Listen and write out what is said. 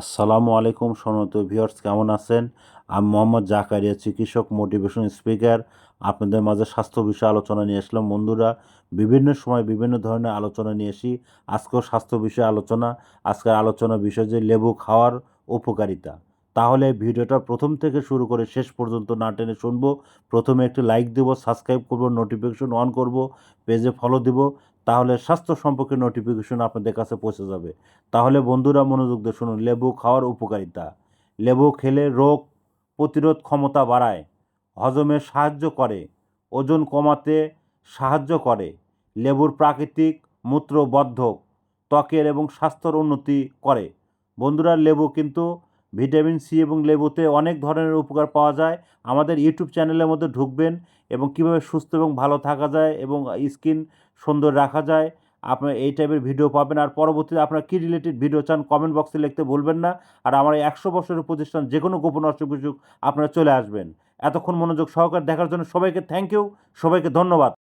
আসসালামু আলাইকুম সনত ভিউয়ার্স, কেমন আছেন? আমি মোহাম্মদ জাকারিয়া, চিকিৎসক, মোটিভেশন স্পিকার। আপনাদের মাঝে স্বাস্থ্য বিষয়ে আলোচনা নিয়ে আসলাম। বন্ধুরা, বিভিন্ন সময় বিভিন্ন ধরনের আলোচনা নিয়ে আসি। আজকেও স্বাস্থ্য বিষয়ে আলোচনা। আজকের আলোচনা বিষয় যে লেবু খাওয়ার উপকারিতা। তাহলে ভিডিওটা প্রথম থেকে শুরু করে শেষ পর্যন্ত না টেনে শুনব। প্রথমে একটি লাইক দেব, সাবস্ক্রাইব করব, নোটিফিকেশন অন করব, পেজে ফলো দিব। তাহলে স্বাস্থ্য সম্পর্কে নোটিফিকেশন আপনাদের কাছে পৌঁছে যাবে। তাহলে বন্ধুরা মনোযোগ দিয়ে শুনুন, লেবু খাওয়ার উপকারিতা। লেবু খেলে রোগ প্রতিরোধ ক্ষমতা বাড়ায়, হজমে সাহায্য করে, ওজন কমাতে সাহায্য করে। লেবুর প্রাকৃতিক মূত্রবর্ধক ত্বকের এবং স্বাস্থ্যর উন্নতি করে। বন্ধুরা, লেবু কিন্তু ভিটামিন সি এবং লেবুতে অনেক ধরনের উপকার পাওয়া যায়। আমাদের ইউটিউব চ্যানেলের মধ্যে ঢুকবেন এবং কীভাবে সুস্থ এবং ভালো থাকা যায় এবং স্কিন সুন্দর রাখা যায় আপনার এই টাইপের ভিডিও পাবেন। আর পরবর্তীতে আপনার কী রিলেটেড ভিডিও চান কমেন্ট বক্সে লিখতে ভুলবেন না। আর আমার একশো বছরের প্রতিষ্ঠান যে কোনো গোপন অসুখ বিসুখ আপনারা চলে আসবেন। এতক্ষণ মনোযোগ সহকারে দেখার জন্য সবাইকে থ্যাংক ইউ সবাইকে ধন্যবাদ।